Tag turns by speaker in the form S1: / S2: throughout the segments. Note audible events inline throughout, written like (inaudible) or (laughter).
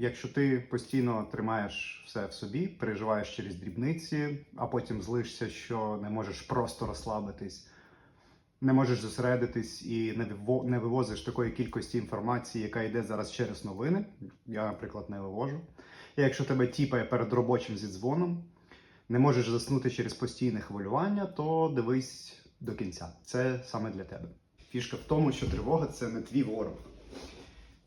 S1: якщо ти постійно тримаєш все в собі, переживаєш через дрібниці, а потім злишся, що не можеш просто розслабитись, не можеш зосередитись і не вивозиш такої кількості інформації, яка йде зараз через новини. Я, наприклад, не вивожу. І якщо тебе тіпає перед робочим зі дзвоном, не можеш заснути через постійне хвилювання, то дивись до кінця. Це саме для тебе. Фішка в тому, що тривога це не твій ворог.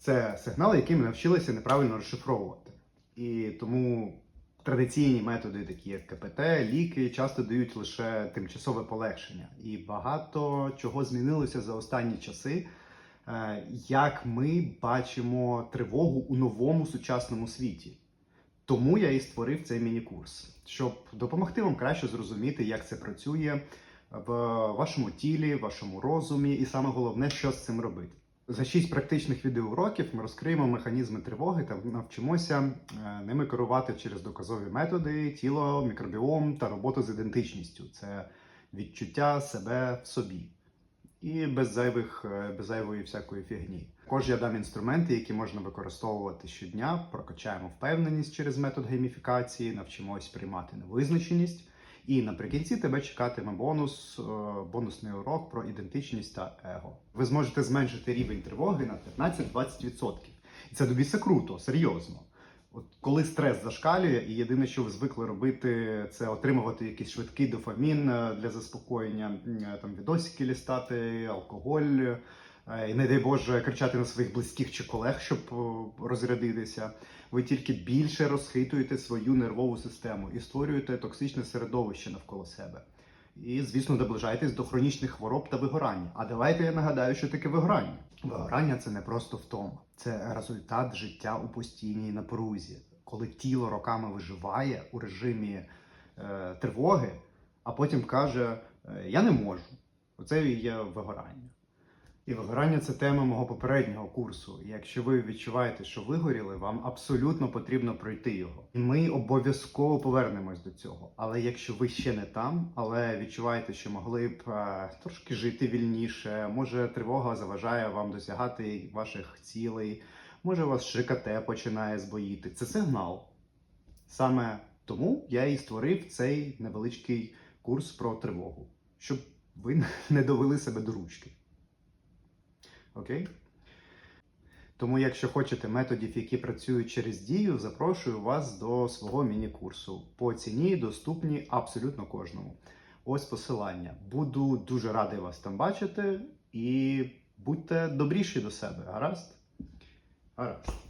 S1: Це сигнал, який ми навчилися неправильно розшифровувати. І тому традиційні методи, такі як КПТ, ліки, часто дають лише тимчасове полегшення. І багато чого змінилося за останні часи, е, як ми бачимо тривогу у новому сучасному світі. Тому я і створив цей міні-курс, щоб допомогти вам краще зрозуміти, як це працює в вашому тілі, вашому розумі, і саме головне, що з цим робити. За шість практичних відеоуроків ми розкриємо механізми тривоги та навчимося е, ними керувати через доказові методи, тіло, мікробіом та роботу з ідентичністю. Це відчуття себе в собі. І без зайвих, е, без зайвої всякої фігні. Також я дам інструменти, які можна використовувати щодня. Прокачаємо впевненість через метод гейміфікації, навчимось приймати невизначеність. І наприкінці тебе чекатиме бонус, е, бонусний урок про ідентичність та его. Ви зможете зменшити рівень тривоги на 15-20%. І це добіся круто, серйозно. От коли стрес зашкалює, і єдине, що ви звикли робити, це отримувати якийсь швидкий дофамін е, для заспокоєння, е, там відосики лістати, алкоголь, і не дай Боже кричати на своїх близьких чи колег, щоб е, розрядитися. Ви тільки більше розхитуєте свою нервову систему і створюєте токсичне середовище навколо себе. І, звісно, наближаєтесь до хронічних хвороб та вигорання. А давайте я нагадаю, що таке вигорання. Вигорання це не просто втома, це результат життя у постійній напрузі, коли тіло роками виживає у режимі е, тривоги, а потім каже: е, Я не можу. Оце і є вигорання. І вигорання це тема мого попереднього курсу. Якщо ви відчуваєте, що вигоріли, вам абсолютно потрібно пройти його. І ми обов'язково повернемось до цього. Але якщо ви ще не там, але відчуваєте, що могли б е, трошки жити вільніше, може тривога заважає вам досягати ваших цілей, може вас ШКТ починає збоїти. Це сигнал. Саме тому я і створив цей невеличкий курс про тривогу, щоб ви (laughs) не довели себе до ручки. Окей? Тому, якщо хочете методів, які працюють через дію, запрошую вас до свого міні-курсу. По ціні доступні абсолютно кожному. Ось посилання. Буду дуже радий вас там бачити і будьте добріші до себе. Гаразд? Гаразд.